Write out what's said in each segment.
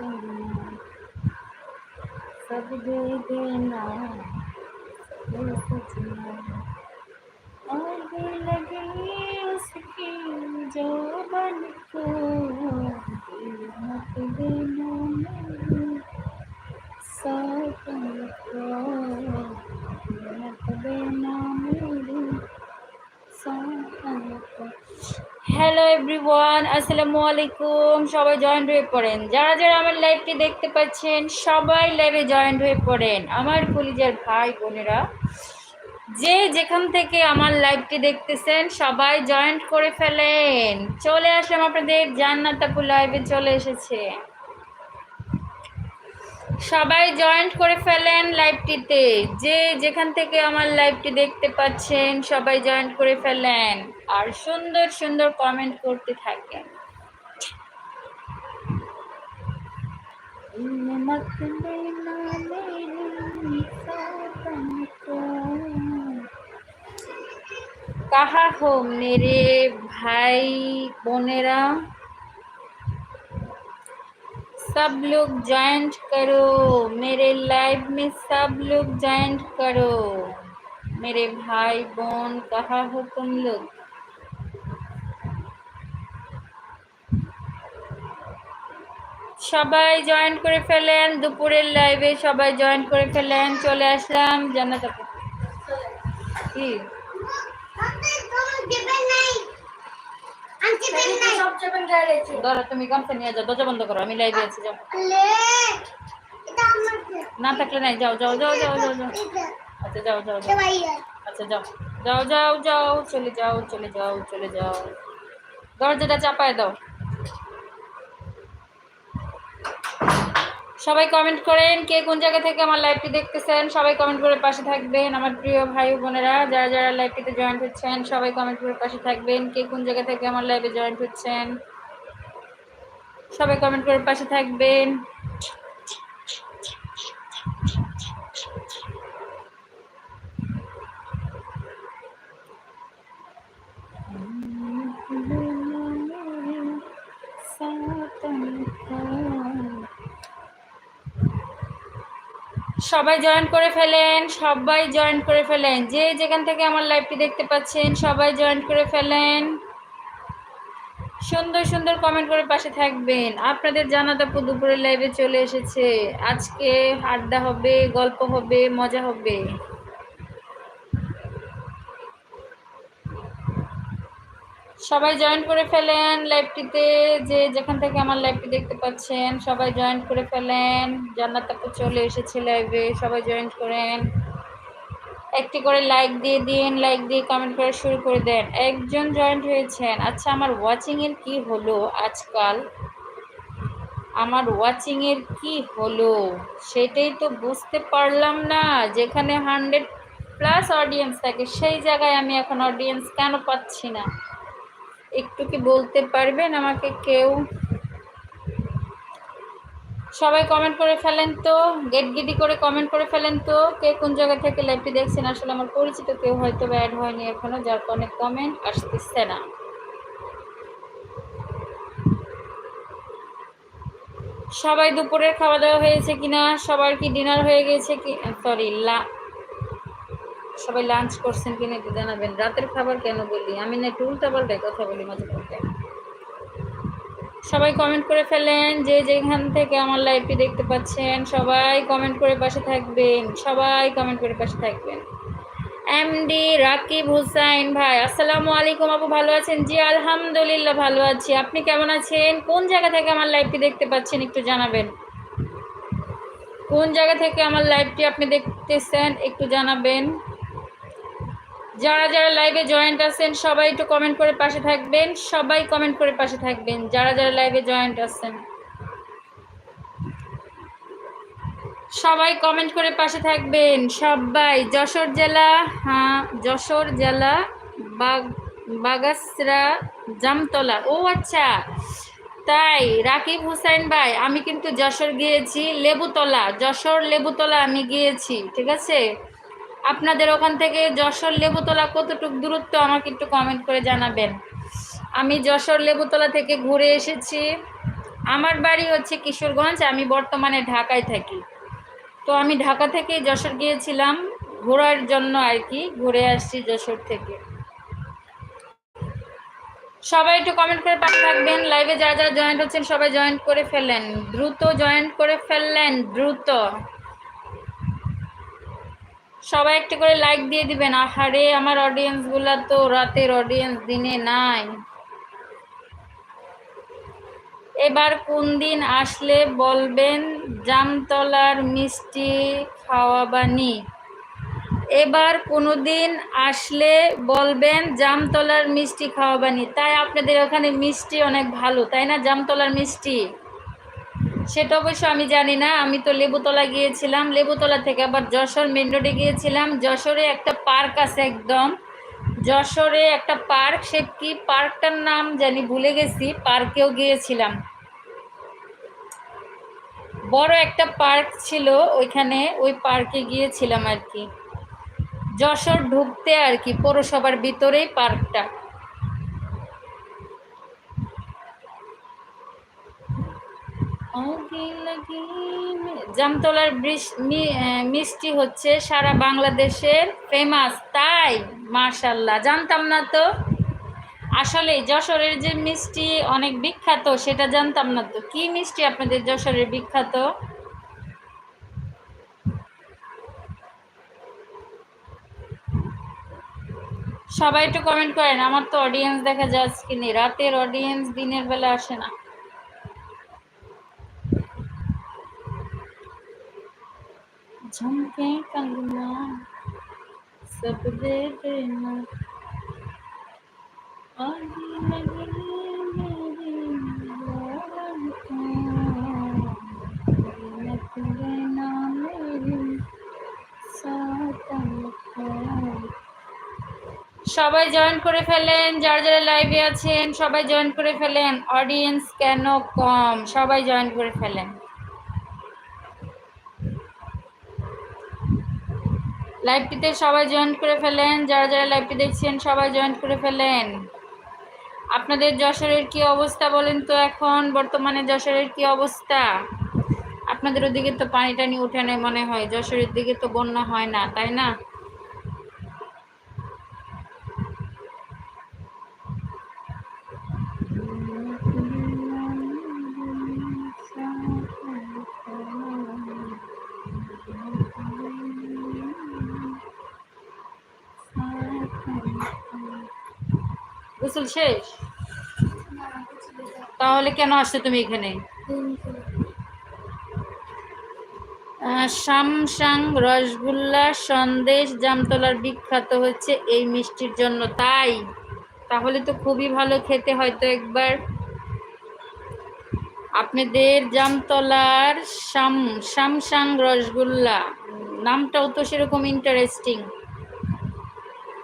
करना सब दे देना सब सजना आग लगी उसकी जो बन को दिल मत देना मेरे হ্যালো এভরিওয়ান আসসালামু আলাইকুম সবাই জয়েন্ট হয়ে পড়েন। যারা যারা আমার লাইভটি দেখতে পাচ্ছেন, সবাই লাইভে জয়েন্ট হয়ে পড়েন। আমার কলিজার ভাই, বোনেরা, যে যেখান থেকে আমার লাইভটি দেখতেছেন, সবাই জয়েন্ট করে ফেলেন। চলে আসলাম আপনাদের জান্নাতাপুর লাইভে চলে এসেছে। সবাই জয়েন্ট করে ফেলেন লাইভটিতে যে যেখান থেকে আমার লাইভটি দেখতে পাচ্ছেন, সবাই জয়েন্ট করে ফেলেন। আর সুন্দর সুন্দর কমেন্ট করতে থাকেন। কাহা হোম মেরে ভাই বোনেরা? सब लोग ज्वाइंट करो मेरे लाइव में सब लोग ज्वाइंट करो मेरे भाई बहन कहाँ हो तुम लोग সবাই জয়েন করে ফেলেন দুপুরের লাইভে সবাই জয়েন করে ফেলেন চলে আসলাম জান্নাত আপু কি ধরো তুমি গামছা নিয়ে যাও দরজা বন্ধ করো আমি লাইভে আছি যাও। না থাকলে নাই যাও যাও যাও যাও যাও যাও। আচ্ছা যাও যাও। আচ্ছা যাও। যাও যাও যাও চলে যাও চলে যাও চলে যাও। দরজাটা চাপায় দাও। সবাই কমেন্ট করেন কে কোন জায়গা থেকে আমার লাইভটি দেখতেছেন, সবাই কমেন্ট করে পাশে থাকবেন। আমার প্রিয় ভাই বোনেরা, যারা যারা লাইভটিতে জয়েন্ট হচ্ছেন, সবাই কমেন্ট করে পাশে থাকবেন কে কোন জায়গা থেকে আমার লাইভে জয়েন্ট হচ্ছেন। সবাই কমেন্ট করে পাশে থাকবেন। সবাই জয়েন করে ফেলেন, সবাই জয়েন করে ফেলেন। যে যেখান থেকে আমার লাইভটি দেখতে পাচ্ছেন, সবাই জয়েন করে ফেলেন। সুন্দর সুন্দর কমেন্ট করে পাশে থাকবেন। আপনাদের জানাতে দুপুরের লাইভে চলে এসেছে। আজকে আড্ডা হবে, গল্প হবে, মজা হবে। সবাই জয়েন করে ফেলেন লাইভটিতে যে যেখান থেকে আমার লাইভটি দেখতে পাচ্ছেন, সবাই জয়েন করে ফেলেন। জান্নাত আপু চলে এসেছে লাইভে সবাই জয়েন করেন। একটি করে লাইক দিয়ে দিন লাইক দিয়ে কমেন্ট করে শুরু করে দেন। একজন জয়েন্ট হয়েছেন। আচ্ছা আমার ওয়াচিংয়ের কি হলো আজকাল? আমার ওয়াচিংয়ের কি হলো? সেটাই তো বুঝতে পারলাম না। যেখানে হান্ড্রেড প্লাস অডিয়েন্স থাকে, সেই জায়গায় আমি এখন অডিয়েন্স কেন পাচ্ছি না? একটু কি বলতে পারবেন আমাকে কেউ? সবাই কমেন্ট করে ফেলেন তো গেট গিডি করে কমেন্ট করে ফেলেন তো, কে কোন জায়গা থেকে লাইভটি দেখছেন? আসলে আমার পরিচিত কেউ হয়তো অ্যাড হয়নি এখনও, যার কারণে কমেন্ট আসতেছে না। সবাই দুপুরের খাওয়া দাওয়া হয়েছে কিনা? সবার কি ডিনার হয়ে গেছে কি সরি লা সবাই লাঞ্চ করছেন কিনা একটু জানাবেন। রাতের খাবার কেন বলি? আমি না একটু উল্টাপাল্টায় কথা বলি মাঝে মধ্যে। সবাই কমেন্ট করে ফেলেন যে যেখান থেকে আমার লাইভটি দেখতে পাচ্ছেন, সবাই কমেন্ট করে পাশে থাকবেন, সবাই কমেন্ট করে পাশে থাকবেন। এমডি রাকিব হুসাইন ভাই, আসসালামু আলাইকুম আপু, ভালো আছেন? জি, আলহামদুলিল্লাহ, ভালো আছি। আপনি কেমন আছেন? কোন জায়গা থেকে আমার লাইভটি দেখতে পাচ্ছেন একটু জানাবেন? কোন জায়গা থেকে আমার লাইভটি আপনি দেখতেছেন একটু জানাবেন। যারা যারা লাইভে জয়েন্ট আছেন, সবাই একটু কমেন্ট করে পাশে থাকবেন। সবাই কমেন্ট করে পাশে থাকবেন, যারা যারা লাইভে জয়েন্ট আছেন। সবাই কমেন্ট করে পাশে থাকবেন। সবাই, যশোর জেলা হ্যাঁ যশোর জেলা, বাগ, বাগাসরা, জামতলা। ও আচ্ছা তাই রাকিব হুসাইন ভাই, আমি কিন্তু যশোর গিয়েছি, লেবুতলা, যশোর লেবুতলা আমি গিয়েছি, ঠিক আছে? আপনাদের ওখান থেকে যশোর লেবুতলা কতটুকু দূরত্ব আমাকে একটু কমেন্ট করে জানাবেন। আমি যশোর লেবুতলা থেকে ঘুরে এসেছি। আমার বাড়ি হচ্ছে কিশোরগঞ্জ, আমি বর্তমানে ঢাকায় থাকি। তো আমি ঢাকা থেকে যশোর গিয়েছিলাম ঘোরার জন্য আর কি, ঘুরে আসছি যশোর থেকে। সবাই একটু কমেন্ট করে পাশে থাকবেন। লাইভে যারা যারা জয়েন্ট হচ্ছেন, সবাই জয়েন্ট করে ফেললেন। দ্রুত জয়েন্ট করে ফেললেন, দ্রুত। সবাই একটু করে লাইক দিয়ে দিবেন। আহারে, আমার অডিয়েন্সগুলা তো রাতের অডিয়েন্স দিনে নাই। এবার কোন দিন আসলে বলবেন, জামতলার মিষ্টি খাওয়াবানি। এবার কোনো দিন আসলে বলবেন, জামতলার মিষ্টি খাওয়াবানি। তাই আপনাদের ওখানে মিষ্টি অনেক ভালো, তাই না? জামতলার মিষ্টি। সেটা অবশ্য আমি জানি না। আমি তো লেবুতলা গিয়েছিলাম। লেবুতলা থেকে আবার যশোর মেন রোডে গিয়েছিলাম। যশোরে একটা পার্ক আছে একদম। যশোরে একটা পার্ক, সে কি পার্কটার নাম জানি ভুলে গেছি, পার্কেও গিয়েছিলাম। বড় একটা পার্ক ছিল ওইখানে, ওই পার্কে গিয়েছিলাম আর কি। যশোর ঢুকতে আর কি, পৌরসভার ভিতরেই পার্কটা। জামতলার মিষ্টি হচ্ছে সারা বাংলাদেশের ফেমাস তাই মার্শাল্লাহ জানতাম না তো। আসলে যশোরের যে মিষ্টি অনেক বিখ্যাত, সেটা জানতাম না তো। কি মিষ্টি আপনাদের যশোরের বিখ্যাত? সবাই একটু কমেন্ট করেন, আমার তো অডিয়েন্স দেখা যায় কি নেই। রাতের অডিয়েন্স দিনের বেলা আসে না। ঝুমকে कंगना सब दे देना आगे लगे मेरी रहना मेरी सातन সবাই জয়েন করে ফেলেন যারা যারা লাইভে আছেন সবাই জয়েন করে ফেলেন অডিয়েন্স কেন কম সবাই জয়েন করে ফেলেন লাইভটিতে সবাই জয়েন করে ফেলেন। যারা যারা লাইভটি দেখছেন, সবাই জয়েন করে ফেলেন। আপনাদের যশোরের কি অবস্থা বলেন তো এখন? বর্তমানে যশোরের কি অবস্থা? আপনাদের ওদিকে তো পানি টানি উঠে নেই মনে হয়, যশোরের দিকে তো বন্যা হয় না, তাই না? গোসল শেষ? তাহলে কেন আসছো তুমি এখানে? শামসাং রসগোল্লা, সন্দেশ, জামতলার বিখ্যাত হচ্ছে এই মিষ্টির জন্য। তাই? তাহলে তো খুবই ভালো খেতে হয়তো একবার। আপনাদের জামতলার শাম শামসাং রসগোল্লা। নামটাও তো সেরকম ইন্টারেস্টিং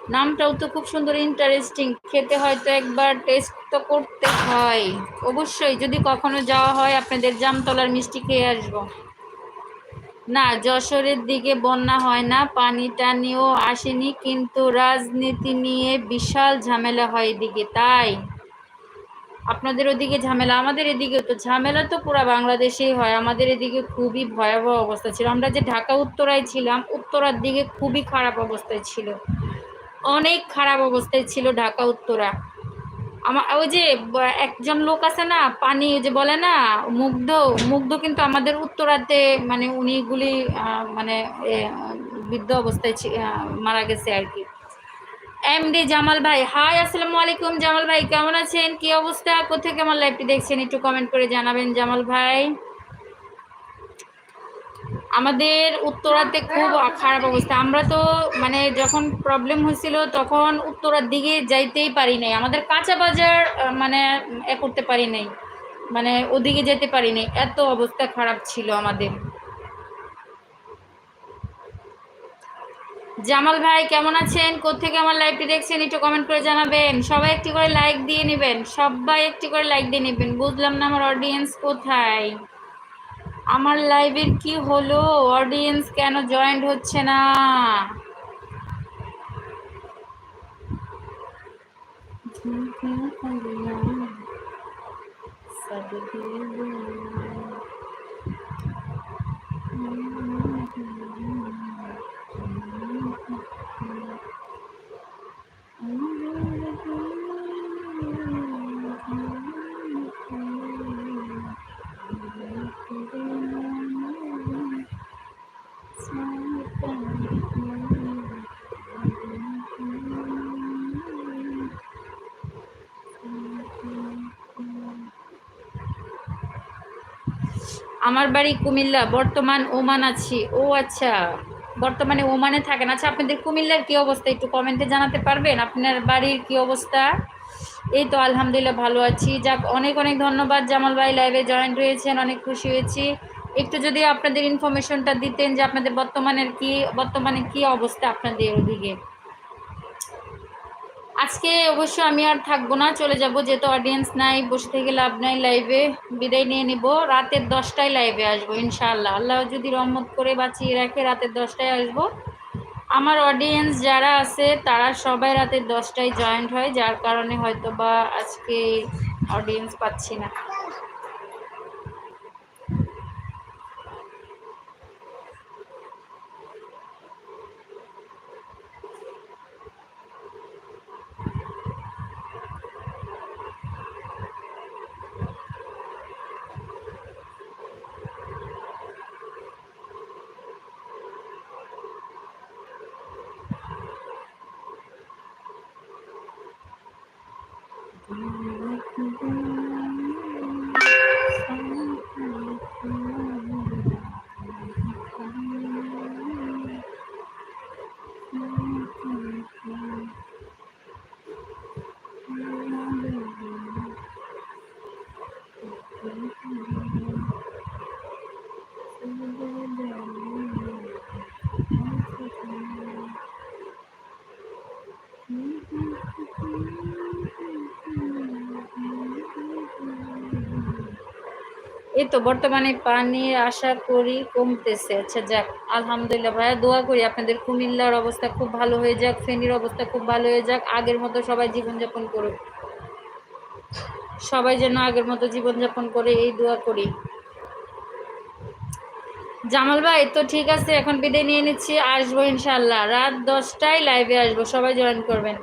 নামটাও তো খুব সুন্দর ইন্টারেস্টিং খেতে হয়তো একবার টেস্ট তো করতে হয়। অবশ্যই, যদি কখনো যাওয়া হয়, আপনাদের জামতলার মিষ্টি খেয়ে আসব। না, যশোরের দিকে বন্যা হয় না, পানি টানিও আসেনি, কিন্তু রাজনীতি নিয়ে বিশাল ঝামেলা হয় এদিকে, তাই। আপনাদের ওদিকে ঝামেলা, আমাদের এদিকে তো ঝামেলা তো পুরো বাংলাদেশেই হয়। আমাদের এদিকে খুবই ভয়াবহ অবস্থা ছিল। আমরা যে ঢাকা উত্তরায় ছিলাম, উত্তরার দিকে খুবই খারাপ অবস্থায় ছিল। অনেক খারাপ অবস্থায় ছিল ঢাকা, উত্তরা। আমার ওই যে একজন লোক আছে না, পানি, ওই যে বলে না, মুগ্ধ মুগ্ধ কিন্তু আমাদের উত্তরাতে মানে উনিগুলি মানে বৃদ্ধ অবস্থায় মারা গেছে আর কি। এমডি জামাল ভাই, হাই, আসসালামু আলাইকুম জামাল ভাই, কেমন আছেন? কি অবস্থা? কোথেকে আমার লাইভটি দেখছেন? একটু কমেন্ট করে জানাবেন জামাল ভাই। আমাদের উত্তরাতে খুব খারাপ অবস্থা। আমরা তো মানে যখন প্রবলেম হয়েছিল তখন উত্তরার দিকে যাইতেই পারি নাই। আমাদের কাঁচা বাজার মানে এ করতে পারি নাই। মানে ওদিকে যেতে পারি নাই। এত অবস্থা খারাপ ছিল আমাদের। জামাল ভাই, কেমন আছেন? কোথেকে আমার লাইভটি দেখছেন একটু কমেন্ট করে জানাবেন। সবাই একটি করে লাইক দিয়ে নেবেন। সবাই একটি করে লাইক দিয়ে নেবেন। বুঝলাম না আমার অডিয়েন্স কোথায়। আমার লাইভের কি হলো? অডিয়েন্স কেন জয়েন্ট হচ্ছে না? सब আমার বাড়ি কুমিল্লা, বর্তমান ওমান আছি। ও আচ্ছা বর্তমানে ওমানে থাকেন। আচ্ছা আপনাদের কুমিল্লার কি অবস্থা একটু কমেন্টে জানাতে পারবেন? আপনার বাড়ির কি অবস্থা? এই তো আলহামদুলিল্লাহ ভালো আছি। যাক, অনেক অনেক ধন্যবাদ। জামাল ভাই লাইভে জয়েন্ট হয়েছেন অনেক খুশি হয়েছি। একটু যদি আপনাদের ইনফরমেশনটা দিতেন যে আপনাদের বর্তমানের কি, বর্তমানে কি অবস্থা আপনাদের ওদিকে? আজকে অবশ্য আমি আর থাকব না, চলে যাব, যেহেতু অডিয়েন্স নাই, বসে থেকে লাভ নাই লাইভে বিদায় নিয়ে নিব। রাতের দশটায় লাইভে আসব ইনশাল্লাহ আল্লাহ যদি রহমত করে বাঁচিয়ে রাখে, রাতের দশটায় আসব। আমার অডিয়েন্স যারা আছে, তারা সবাই রাতের দশটায় জয়েন্ট হয়, যার কারণে হয়তো বা আজকে অডিয়েন্স পাচ্ছি না। I you. এই তো বর্তমানে পানির আশা করি কমতেছে। আচ্ছা যাক, আলহামদুলিল্লাহ ভাইয়া, দোয়া করি আপনাদের কুমিল্লার অবস্থা খুব ভালো হয়ে যাক, ফেনীর অবস্থা খুব ভালো হয়ে যাক, আগের মতো সবাই জীবনযাপন করুক। সবাই যেন আগের মতো জীবনযাপন করে, এই দোয়া করি। জামাল ভাই, তো ঠিক আছে, এখন বিদায় নিয়ে নিচ্ছি, আসব ইনশাল্লাহ রাত দশটায় লাইভে আসব, সবাই জয়েন করবেন।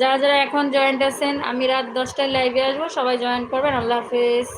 যারা যারা এখন জয়েন্ট আছেন, আমি রাত দশটায় লাইভে আসব, সবাই জয়েন করবেন। আল্লাহ হাফেজ।